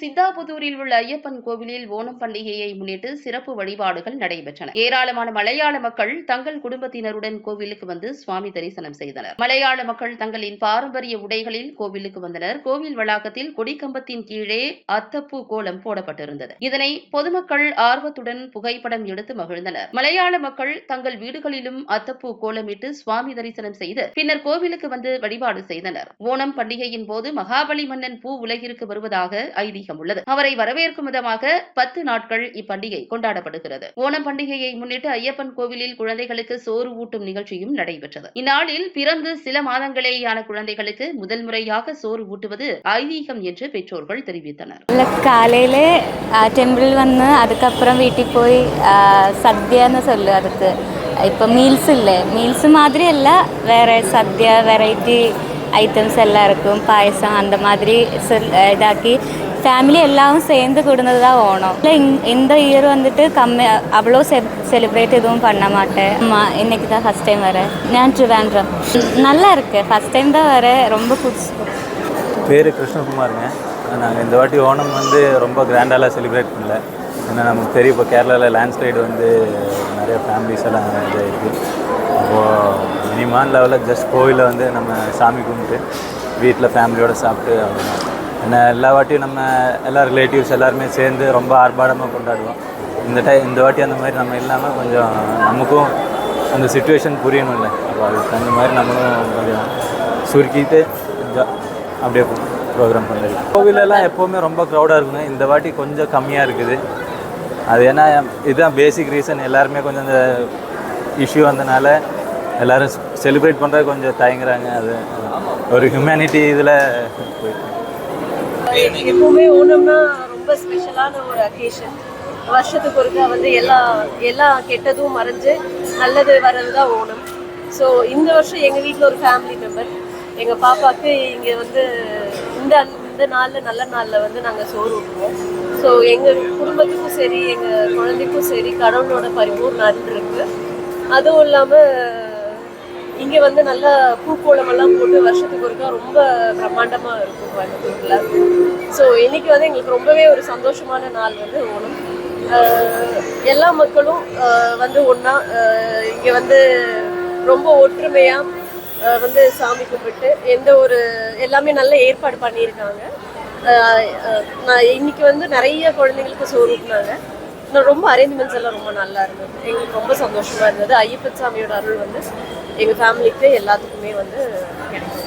சித்தாபுதூரில் உள்ள ஐயப்பன் கோவிலில் ஓணம் பண்டிகையை முன்னிட்டு சிறப்பு வழிபாடுகள் நடைபெற்றன. ஏராளமான மலையாள மக்கள் தங்கள் குடும்பத்தினருடன் கோவிலுக்கு வந்து சுவாமி தரிசனம் செய்தனர். மலையாள மக்கள் தங்களின் பாரம்பரிய உடைகளில் கோவிலுக்கு வந்தனர். கோவில் வளாகத்தில் கொடிக்கம்பத்தின் கீழே அத்தப்பூ கோலம் போடப்பட்டிருந்தது. இதனை பொதுமக்கள் ஆர்வத்துடன் புகைப்படம் எடுத்து மகிழ்ந்தனர். மலையாள மக்கள் தங்கள் வீடுகளிலும் அத்தப்பூ கோலமிட்டு சுவாமி தரிசனம் செய்து பின்னர் கோவிலுக்கு வந்து வழிபாடு செய்தனர். ஓணம் பண்டிகையின் போது மகாபலி மன்னன் பூ உலகிற்கு வருவதாக ஐதீகம் உள்ளது. அவரை வரவேற்கும் விதமாக பத்து நாட்கள் இப்பண்டிகை கொண்டாடப்படுகிறது. ஓணம் பண்டிகையை முன்னிட்டு ஐயப்பன் கோவிலில் குழந்தைகளுக்கு சோறு ஊட்டும் நிகழ்ச்சியும் நடைபெற்றது. இந்நாளில் பிறந்து சில மாதங்களேயான குழந்தைகளுக்கு முதல் முறையாக சோறு ஊட்டுவது ஐதீகம் என்று பெற்றோர்கள் தெரிவித்தனர். காலையில டெம்பிள் வந்து அதுக்கப்புறம் வீட்டுக்கு போய் சத்யான்னு சொல்லு அதுக்கு. இப்போ மீல்ஸ் இல்லை மீல்ஸ் மாதிரி இல்லை வேறு சத்யா வெரைட்டி ஐட்டம்ஸ் எல்லாம் இருக்கும் பாயசம் அந்த மாதிரி சொல் இதாக்கி ஃபேமிலி எல்லாரும் சேர்ந்து கொடுந்தது தான் ஓணம் இல்லை இந்த இயர் வந்துட்டு கம்மி அவ்வளோ செ செலிப்ரேட் எதுவும் பண்ண மாட்டேன் ஆமாம் இன்னைக்கு தான் ஃபஸ்ட் டைம் வரேன் நான் ட்ரிவாண்ட்ரம் நல்லா இருக்கு ஃபஸ்ட் டைம் தான் வரேன் ரொம்ப பிடிச்சி பேர் கிருஷ்ணகுமாருங்க நாங்கள் இந்த வாட்டி ஓணம் வந்து ரொம்ப கிராண்டாலாம் செலிப்ரேட் பண்ணல. ஏன்னா நமக்கு தெரியும். இப்போ கேரளாவில் லேண்ட்ஸ்லைடு வந்து நிறைய ஃபேமிலிஸ் எல்லாம் இதாகிருக்கு அப்போது மினிமம் லெவலில் ஜஸ்ட் கோவிலில் வந்து நம்ம சாமி கும்பிட்டு வீட்டில் ஃபேமிலியோடு சாப்பிட்டு அவ்வளோதான் ஏன்னா எல்லா வாட்டியும் நம்ம எல்லா ரிலேட்டிவ்ஸ் எல்லாருமே சேர்ந்து ரொம்ப ஆர்ப்பாடமாக கொண்டாடுவோம். இந்த டை இந்த வாட்டி அந்த மாதிரி நம்ம இல்லாமல் கொஞ்சம் நமக்கும் அந்த சுச்சுவேஷன் புரியணும்ல. அப்போ அதுக்கு தகுந்த மாதிரி நம்மளும் கொஞ்சம் சுருக்கிட்டு அப்படியே ப்ரோக்ராம் பண்ணுறது கோவிலெல்லாம் எப்போவுமே ரொம்ப க்ரௌடாக இருக்குங்க இந்த வாட்டி கொஞ்சம் கம்மியாக இருக்குது. அது ஏன்னா இதுதான் பேசிக் ரீசன் எல்லாருமே கொஞ்சம் இந்த இஷ்யூ வந்தனால எல்லாரும் செலிப்ரேட் பண்ணுறது கொஞ்சம் தயங்குறாங்க. அது ஒரு ஹியூமனிட்டி இதில் போயிட்டு எப்பவுமே ஓணம்னா ரொம்ப ஸ்பெஷலான ஒரு அக்கேஷன் வருஷத்துக்கு ஒருக்கா வந்து எல்லா எல்லா கெட்டதும் மறைஞ்சு நல்லது வர்றது தான் ஓணம். ஸோ இந்த வருஷம் எங்கள் வீட்டில் ஒரு ஃபேமிலி மெம்பர் எங்கள் பாப்பாவுக்கு இங்கே வந்து இந்த இந்த நாளில் நல்ல நாளில் வந்து நாங்கள் சோறு ஊட்டுவோம். ஸோ எங்கள் குடும்பத்துக்கும் சரி எங்கள் குழந்தைக்கும் சரி கடவுளோட பரிபூர்ணம் இருக்கு அதுவும் இல்லாமல் இங்கே வந்து நல்லா பூக்கோளமெல்லாம் போட்டு வருஷத்துக்கு ஒருக்கா ரொம்ப பிரம்மாண்டமாக இருக்கும் கோயம்புத்தூர்ல. ஸோ இன்னைக்கு வந்து எங்களுக்கு ரொம்பவே ஒரு சந்தோஷமான நாள் வந்து ஓணம். எல்லா மக்களும் வந்து ஒன்றா இங்கே வந்து ரொம்ப ஒற்றுமையாக வந்து சாமி கும்பிட்டு எந்த ஒரு எல்லாமே நல்ல ஏற்பாடு பண்ணியிருக்காங்க. நான் இன்னைக்கு வந்து நிறைய குழந்தைங்களுக்கு சோறு ஊட்டினாங்க. ரொம்ப அரேஞ்ச்மெண்ட்ஸ் எல்லாம் ரொம்ப நல்லா இருந்தது. எங்களுக்கு ரொம்ப சந்தோஷமாக இருந்தது. ஐயப்பன் சாமியோட அருள் வந்து எங்கள் ஃபேமிலிக்கு எல்லாத்துக்குமே வந்து கிடைக்கும்.